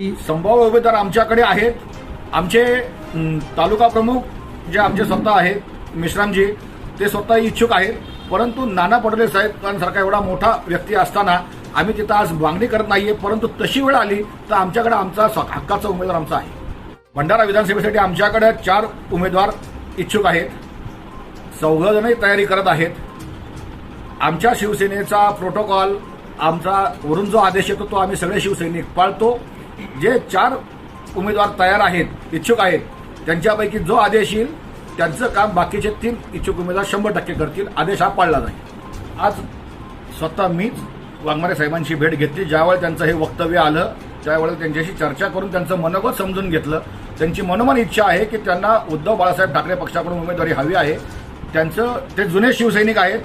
संभाव्य उमेदवार आमच्याकडे आहेत. आमचे तालुका प्रमुख जे आमचे स्वतः आहेत मिश्रामजी ते स्वतः इच्छुक आहेत. परंतु नाना पटोले साहेबांसारखा एवढा मोठा व्यक्ती असताना आम्ही तिथं आज मागणी करत नाहीये. परंतु तशी वेळ आली तर आमच्याकडे आमचा हक्काचा उमेदवार आमचा आहे. भंडारा विधानसभेसाठी आमच्याकडे चार उमेदवार इच्छुक आहेत. चौघजणही तयारी करत आहेत. आमच्या शिवसेनेचा प्रोटोकॉल आमचा वरून जो आदेश येतो तो आम्ही सगळे शिवसैनिक पाळतो. जे चार उमेदवार तयार आहेत इच्छुक आहेत त्यांच्यापैकी जो आदेश येईल त्यांचं काम बाकीचे तीन इच्छुक उमेदवार शंभर टक्के करतील आदेश हा पाळला जाईल. आज स्वतः मीच वाघमारे साहेबांची भेट घेतली ज्यावेळी त्यांचं हे वक्तव्य आलं त्यावेळेला त्यांच्याशी चर्चा करून त्यांचं मनोगत समजून घेतलं. त्यांची मनोमन इच्छा आहे की त्यांना उद्धव बाळासाहेब ठाकरे पक्षाकडून उमेदवारी हवी आहे. त्यांचं ते जुने शिवसैनिक आहेत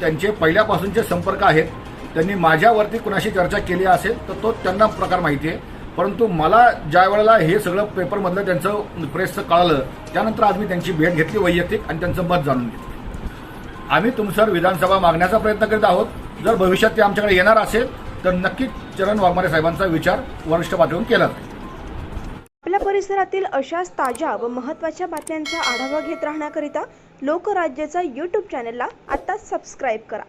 त्यांचे पहिल्यापासूनचे संपर्क आहेत. त्यांनी माझ्यावरती कुणाशी चर्चा केली असेल तर तो त्यांना प्रकार माहिती आहे. परंतु मला ज्या वेळेला हे सगळं पेपरमधलं त्यांचं प्रेसचं कळालं त्यानंतर आज मी त्यांची भेट घेतली वैयक्तिक आणि त्यांचं मत जाणून घेतलं. आम्ही तुमसर विधानसभा मागण्याचा प्रयत्न करीत आहोत. जर भविष्यात ते आमच्याकडे येणार असेल तर नक्कीच चरण वाघमारे साहेबांचा विचार वरिष्ठ पातळीवर केला जाईल. आपल्या परिसरातील अशाच ताज्या व महत्त्वाच्या बातम्यांचा आढावा घेत राहण्याकरिता लोकराज्याचा यूट्यूब चॅनेलला आत्ताच सबस्क्राईब करा.